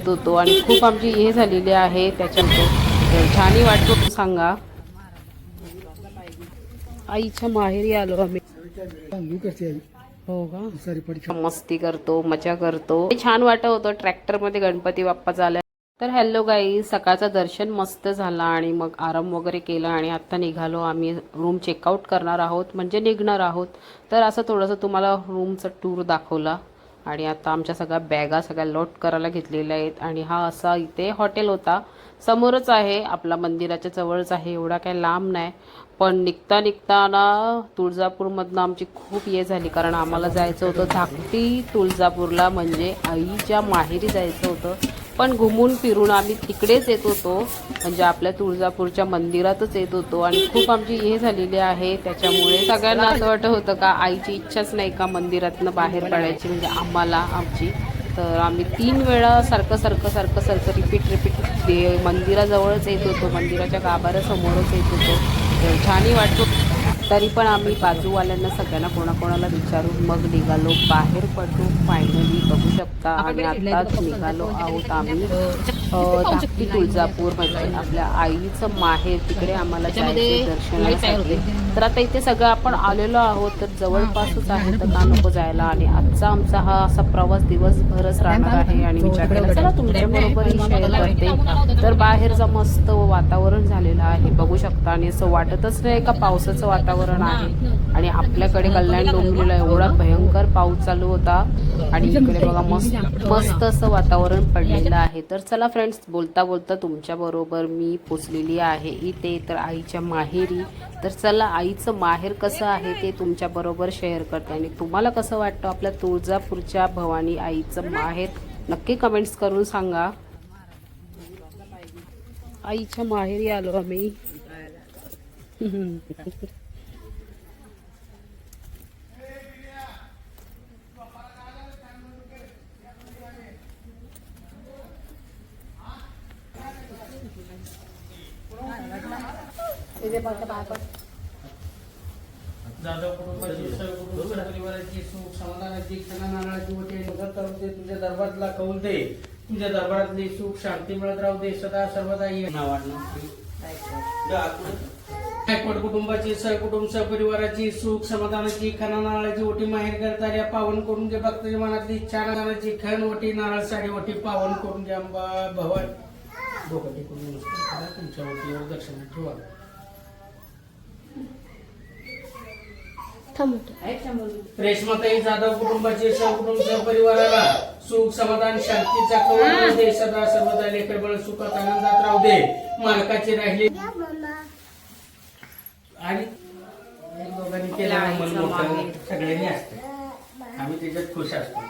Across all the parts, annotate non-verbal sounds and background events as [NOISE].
येत होतो आणि खूप आमची हे झालेली आहे त्याच्यामध्ये छानही वाटतो सांगा. आईच्या माहेरी आलो आम्ही. हो का? मस्ती करतो मजा करतो. छान वाटत होतं. ट्रॅक्टरमध्ये गणपती बाप्पा झाला तर हॅलो गाई सकाळचं दर्शन मस्त झाला आणि मग आराम वगैरे केला आणि आत्ता निघालो. आम्ही रूम चेकआउट करणार आहोत म्हणजे निघणार आहोत. तर असं थोडंसं तुम्हाला रूमचं टूर दाखवला. आणि आता आमच्या सगळ्या बॅगा सगळ्या लोट करायला घेतलेल्या आहेत. आणि हा असा इथे हॉटेल होता. समोरच आहे आपला मंदिराच्या जवळच आहे एवढा काही लांब नाही. पण निघता निघताना तुळजापूरमधनं आमची खूप ये झाली कारण आम्हाला जायचं होतं धाकटी तुळजापूरला म्हणजे आईच्या माहेरी जायचं होतं. पण घुमून फिरून आम्ही तिकडेच येत होतो म्हणजे आपल्या तुळजापूरच्या मंदिरातच येत होतो. आणि खूप आमची हे झालेली आहे त्याच्यामुळे सगळ्यांना असं वाटत होतं का आईची इच्छाच नाही का मंदिरातनं बाहेर पडायची म्हणजे आम्हाला आमची तर आम्ही तीन वेळा सारखं सारखं सारखं सारखं रिपीट रिपीट दे मंदिराजवळच येत होतो. मंदिराच्या गाभाऱ्यासमोरच येत होतो. तर छानही वाटतो तरी पण आम्ही बाजूवाल्यांना सगळ्यांना कोणाकोणाला विचारून मग निघालो. बाहेर पडलो. फायनली बघू शकता. आणि आत्ताच निघालो आहोत आम्ही. धाकटी तुळजापूर म्हणजे आपल्या आईचं माहेर तिकडे आम्हाला दर्शनासाठी तर आता इथे सगळं आपण आलेलो आहोत तर जवळपासच आहे तर का नको जायला? आणि आजचा आमचा हा असा प्रवास दिवसभरच राहणार आहे आणि विचार केला चला तुमच्या बरोबरही शेअर करते तर बाहेरचं मस्त वातावरण झालेलं आहे बघू शकता. आणि असं वाटतच नाही का पावसाचं वातावरण आहे? आणि आपल्याकडे कल्याण डोंबिवलीला एवढा भयंकर पाऊस चालू होता. आणि इकडे बघा मस्त मस्त असं वातावरण पडलेलं आहे. तर चला फ्रेंड्स बोलता बोलता तुमच्याबरोबर मी पोचलेली आहे. इथे तर आईच्या माहेरी. तर चला आईचं माहेर कसं आहे ते तुमच्याबरोबर शेअर करते. आणि तुम्हाला कसं वाटतं आपल्या तुळजापूरच्या भवानी आईचं माहेर? नक्की कमेंट्स करून सांगा. आईच्या माहेरी आलो आम्ही [LAUGHS] जाधव कुटुंबाची सर्व कुटुंब परिवाराची सुख समाधानाची क्षणा नारळाची होते मदत करू दे तुझ्या दरबारातला कौल दे. तुझ्या दरबारातली सुख शांती मिळत राहू दे. सदा सर्वदा नायकवड कुटुंबाची सहकुटुंब सहपरिवाराची सुख समाधानाची खना नारळाची ओटी माहेर करणाऱ्या पावन करून घे. भक्ताच्या मनातली इच्छा नारळाची खण ओटी नारळ साडी ओटी पावन करून घे अंबा भवन. डोकं टेकून तुमच्या ओटीवर दर्शन ठेवा. रेशमाताई जाधव कुटुंबाचे सहकुटुंब सहपरिवाराला सुख समाधान शांतीचा कवळ मिळू दे सदा सर्वदा लेकर बळ सुखात आनंदात राहू दे. मालकाचे राहिले. आणि एक दोघांनी केलं ना मन मोठं, सगळ्यांनी असते. आम्ही त्याच्यात खुश असतो.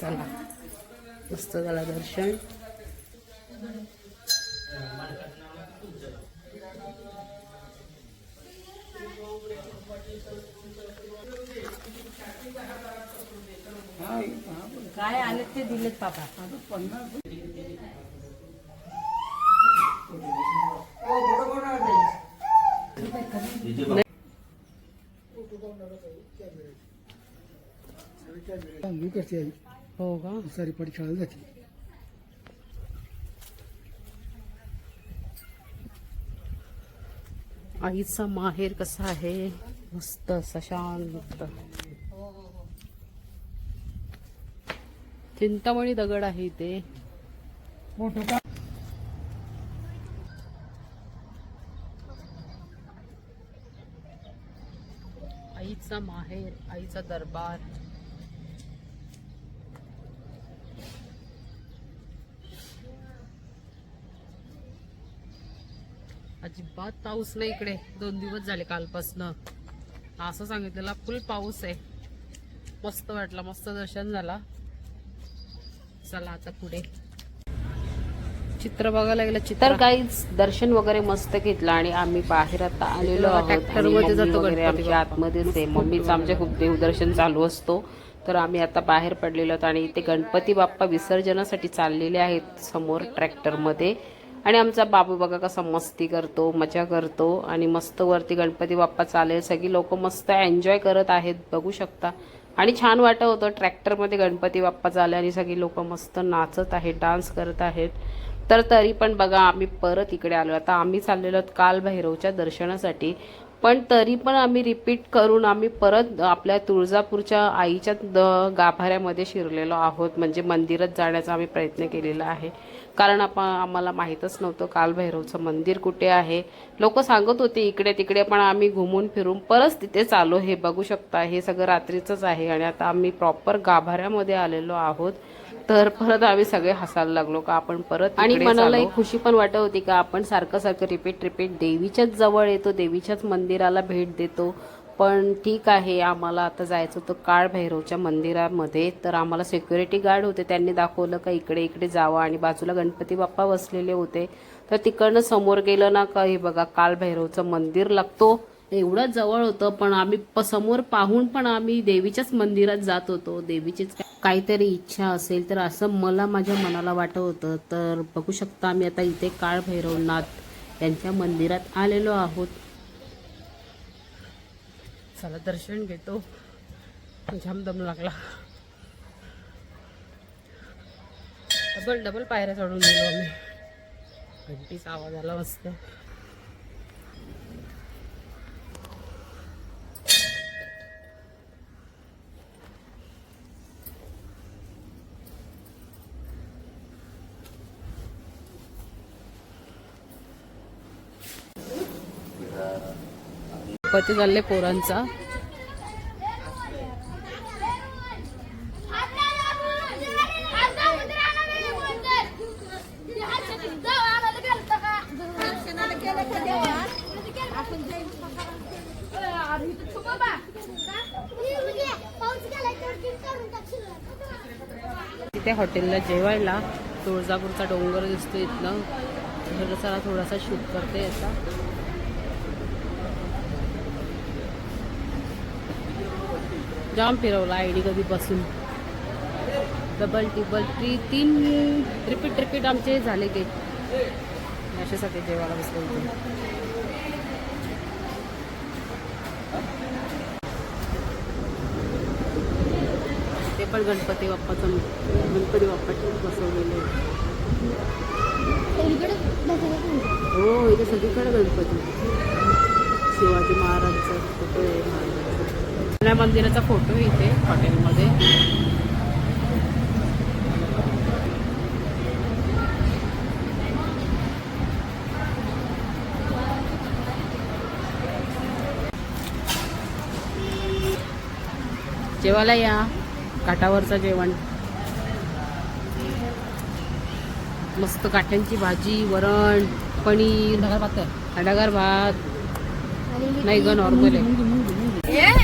चला. मस्त झाला दर्शन. काय आले ते दिलेत पापा चांगली करते आई हो का? सारी पडी खेळायला जाते आईचा माहेर कसा आहे? मस्त असा शांत चिंतामणी दगड आहे इथे. आईचा माहेर आईचा दरबार. अजिबात पाऊस नाही इकडे. दोन दिवस झाले कालपासनं. असं सांगितलेला फुल पाऊस आहे. मस्त वाटला मस्त दर्शन झाला. चला आता पुढे. चित्र बघायला गेलं चित्र. तर काहीच दर्शन वगैरे मस्त घेतलं आणि आम्ही बाहेर आता आलेलो आहोत आतमध्येच आहे. मम्मीचं आमच्या खूप देवदर्शन चालू असतो. तर आम्ही आता बाहेर पडलेलो आहोत आणि इथे गणपती बाप्पा विसर्जनासाठी चाललेले आहेत समोर ट्रॅक्टरमध्ये आणि आमचा बाबू बघा कसा मस्ती करतो मजा करतो आणि मस्त वरती गणपती बाप्पा चालेल. सगळी लोक मस्त एन्जॉय करत आहेत. बघू शकता. आणि छान वाटत होतं. ट्रॅक्टरमध्ये गणपती बाप्पा आले आणि सगळी लोक मस्त नाचत आहेत डान्स करत आहेत. तर तरी पण बघा आम्ही परत इकडे आलो. आता आम्ही चाललेलो आहोत काल भैरवच्या दर्शनासाठी. पण तरी पण आम्ही रिपीट करून आम्ही परत आपल्या तुळजापूरच्या आईच्या द गाभाऱ्यामध्ये शिरलेलो आहोत. म्हणजे मंदिरात जाण्याचा आम्ही प्रयत्न केलेला आहे. कारण आपण आम्हाला माहीतच नव्हतं कालभैरवचं मंदिर कुठे आहे. लोक सांगत होते इकडे तिकडे पण आम्ही घुमून फिरून परत तिथे चालू. हे बघू शकता हे सगळं रात्रीचंच आहे आणि आता आम्ही प्रॉपर गाभाऱ्यामध्ये आलेलो आहोत. तर परत आम्ही सगळे हसायला लागलो का आपण परत आणि मनाला एक खुशी पण वाटत होती का आपण सारखं सारखं रिपीट रिपीट देवीच्याच जवळ येतो देवीच्याच मंदिराला भेट देतो. पण ठीक आहे आम्हाला आता जायचं होतं काळ भैरवच्या मंदिरामध्ये. तर आम्हाला सिक्युरिटी गार्ड होते त्यांनी दाखवलं का इकडे इकडे जावं आणि बाजूला गणपती बाप्पा बसलेले होते. तर तिकडनं समोर गेलं ना का हे बघा काळभैरवचं मंदिर लागतो. एवढं जवळ होतं पण आम्ही प- समोर पाहून पण आम्ही देवीच्याच मंदिरात जात होतो. देवीचीच काहीतरी इच्छा असेल तर असं मला माझ्या मनाला वाटत होतं. तर बघू शकता आम्ही आता इथे काळ भैरवनाथ यांच्या मंदिरात आलेलो आहोत. चला दर्शन घेतो. जाम दम लागला. डबल डबल पायऱ्या चढून गेलो आम्ही. घंटीचा आवाज आला मस्त. पती चालले पोरांचा. तिथे हॉटेलला जेवायला तुळजापूरचा डोंगर दिसतो इथनं. तर थोडासा शूट करते याचा जाम फिरवला आयडी कधी बसून डबल टिबल थ्री तीन रिपीट रिपीट आमचे झाले ते. अशासाठी जेवायला बसले होते. ते पण गणपती बाप्पाचं गणपती बाप्पाचे बसवलेले. हो इथे सगळीकडे गणपती. शिवाजी महाराजचा फोटो जुन्या मंदिराचा फोटो इथे हॉटेलमध्ये जेवायला या काठावरचं जेवण. मस्त काट्यांची भाजी वरण पनीर अडागार भात नाही ग नॉर्मल आहे.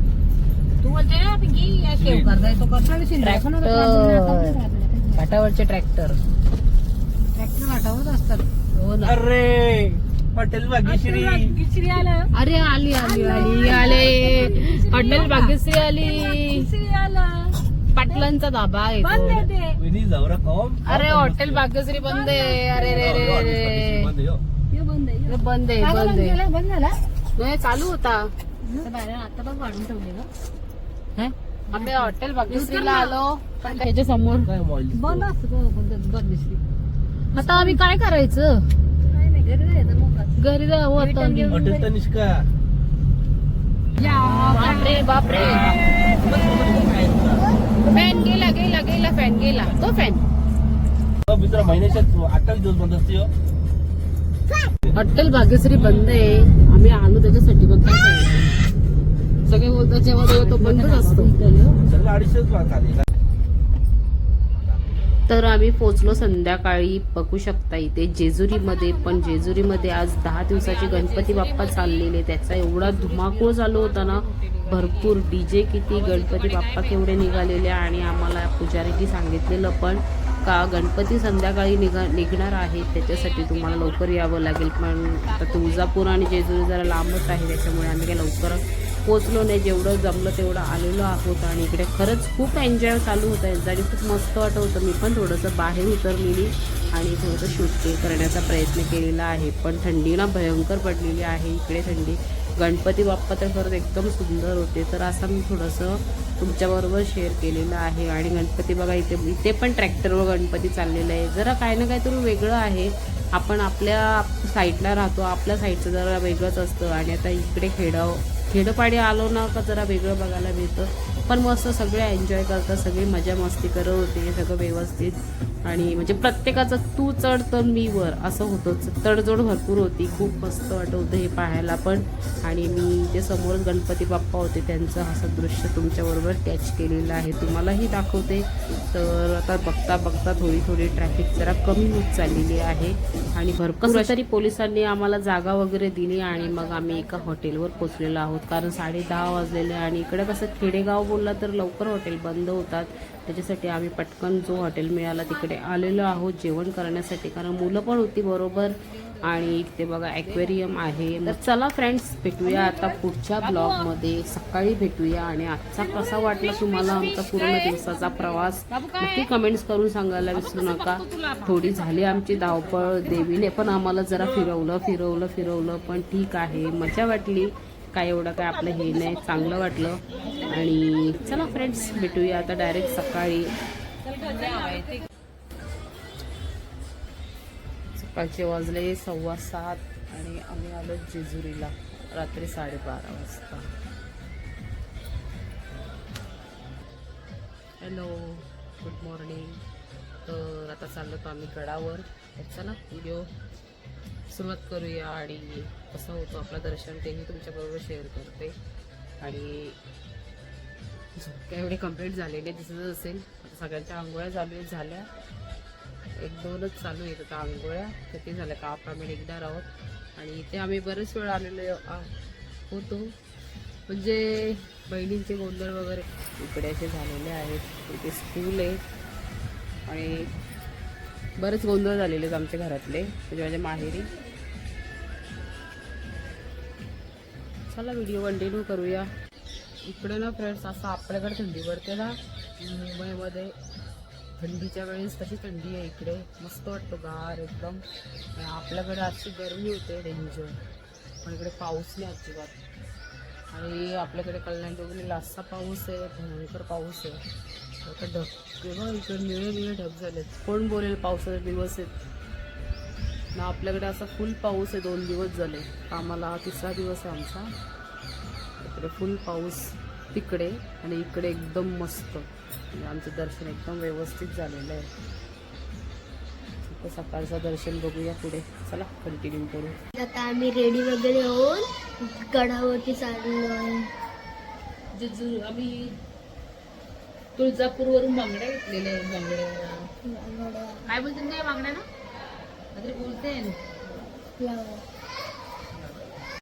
आहेत माझ्या ट्रॅक्टर ट्रॅक्टर हो ना. अरे हॉटेल भाग्यश्री. अरे आली आली आली आले हॉटेल भाग्यश्री आली. पाटलांचा धाबा आहे तो. वहिनी जावरा कॉम अरे हॉटेल भाग्यश्री बंद आहे. अरे रे रे रे रे. बंद आहे, हो. हे बंद आहे बंद आहे नाही चालू होता. हे? आम्ही हॉटेल भाग्यश्रीला आलो पण त्याच्यासमोर. काय मॉल आता आम्ही काय करायचं? घरी जाऊ आता तनिष्का बापरे बापरे. फॅन गेला गेला गेला फॅन गेला. तो फॅन हो, मित्र महिन्याच्या अठ्ठावीस दिवस बंद असते हो. हॉटेल भाग्यश्री बंद आहे. आम्ही आलो त्याच्यासाठी करायचं? सगळे बोलतात जेव्हा जेव्हा तो बंदच असतो. तर आम्ही पोचलो संध्याकाळी बघू शकता इथे जेजुरीमध्ये. पण जेजुरीमध्ये आज दहा दिवसाचे गणपती बाप्पा चाललेले त्याचा एवढा धुमाकूळ चालू होता ना. भरपूर डी जे किती गणपती बाप्पा केवढे निघालेले आणि आम्हाला पुजारीने सांगितलेलं पण का गणपती संध्याकाळी निघा निघणार आहे. त्याच्यासाठी तुम्हाला लवकर यावं लागेल. पण आता तुळजापूर आणि जेजुरी जरा लांबच आहे त्याच्यामुळे आम्ही काही लवकर पोचलो नाही जेवढं जमलं तेवढं आलेलो आहोत आणि इकडे खरंच खूप एन्जॉय चालू होतं. यांचा आणि खूप मस्त वाटत होतं. मी पण थोडंसं बाहेर उतरलेली आणि थोडंसं शूट करण्याचा प्रयत्न केलेला आहे. पण थंडी ना भयंकर पडलेली आहे. इकडे थंडी. गणपती बाप्पा तर खरंच एकदम सुंदर होते. तर असं मी थोडंसं तुमच्याबरोबर शेअर केलेलं आहे. आणि गणपती बघा इथे इथे पण ट्रॅक्टरवर गणपती चाललेलं आहे. जरा काही ना काहीतरी वेगळं आहे. आपण आपल्या साईडला राहतो. आपल्या साईडचं जरा वेगळंच असतं. आणि आता इकडे खेडाव खेडोपाडी आलो ना का जरा वेगळं बघायला मिळतं. पण मस्त सगळे एन्जॉय करतात सगळे मजा मस्ती करत होते सगळं व्यवस्थित. आणि म्हणजे प्रत्येकाचं तू चढ तर मी वर असं होतं तडजोड भरपूर होती खूप मस्त वाटत होतं हे पाहायला पण. आणि मी जे समोरच गणपती बाप्पा होते त्यांचं असं दृश्य तुमच्याबरोबर कॅच केलेलं आहे. तुम्हालाही दाखवते. तर आता बघता बघता थोडी थोडी ट्रॅफिक जरा कमी होत चाललेली आहे. आणि भरपूर तरी पोलिसांनी आम्हाला जागा वगैरे दिली आणि मग आम्ही एका हॉटेलवर पोचलेलो आहोत. कारण साडे दहा वाजलेले आणि इकडे कसं खेडेगाव बोलला तर लवकर हॉटेल बंद होतात. त्याच्यासाठी आम्ही पटकन जो हॉटेल मिळाला तिकडे आलेलो आहोत जेवण करण्यासाठी. कारण मुलं पण होती बरोबर आणि इथे बघा ॲक्वेरियम आहे. तर चला फ्रेंड्स भेटूया आता पुढच्या ब्लॉगमध्ये. सकाळी भेटूया आणि आजचा कसा वाटला तुम्हाला आमचा पूर्ण दिवसाचा प्रवास? नक्की कमेंट्स करून सांगायला विसरू नका. थोडी झाली आमची धावपळ. देवीने पण आम्हाला जरा फिरवलं फिरवलं फिरवलं पण ठीक आहे. मजा वाटली. काय एवढं काय आपलं हे नाही चांगलं वाटलं. आणि चला फ्रेंड्स भेटूया आता डायरेक्ट सकाळी. सकाळचे वाजले सव्वा सात आणि आम्ही आलो जेजुरीला रात्री साडेबारा वाजता. हॅलो गुड मॉर्निंग तर आता चाललो तो आम्ही गडावर. चला व्हिडिओ सुरुवात करूया आणि कसं होतं आपलं दर्शन तेही तुमच्याबरोबर शेअर करते. आणि झोपक्या एवढे कंप्लीट झालेले दिसत असेल. सगळ्यांच्या आंघोळ्या चालू आहेत झाल्या. एक दोनच चालू आहेत आता आंघोळ्या. तर किती झाल्या? का आपण निघणार आहोत? आणि इथे आम्ही बरेच वेळ आलेलो आ- होतो म्हणजे बहिणींचे गोंधळ वगैरे इकडे असे झालेले आहेत. इथे स्कूल आहे. आणि बरेच गोंधळ झालेले आहेत आमच्या घरातले म्हणजे माझ्या माहेरी. चला व्हिडिओ कंटिन्यू करूया. इकडे ना फ्रेंड्स असं आपल्याकडे थंडी पडते ना मुंबईमध्ये थंडीच्या वेळेस तशी थंडी आहे इकडे. मस्त वाटतो गार एकदम. आपल्याकडे अशी गरमी होते डेंजर पण इकडे पाऊस नाही अजिबात. आणि आपल्याकडे कल्याण डोंबिवलीला असा पाऊस आहे भयंकर पाऊस आहे. तर ढग बघा इकडे निळे निळे ढग झालेत. कोण बोलेल पावसाचे दिवस आहेत? ना आपल्याकडे असा फुल पाऊस आहे दोन दिवस झाले. आम्हाला तिसरा दिवस आहे आमचा. इकडे फुल पाऊस तिकडे आणि इकडे एकदम मस्त. आमचं दर्शन एकदम व्यवस्थित झालेलं आहे. सकाळचं दर्शन बघूया पुढे. चला कंटिन्यू करू. आता आम्ही रेडी वगैरे होऊन गडावरती चाललो आम्ही तुळजापूरवरून बांगड्या घेतलेल्या आहेत बांगड्या. काय बोलते नाही बांगड्या ना काहीतरी बोलते.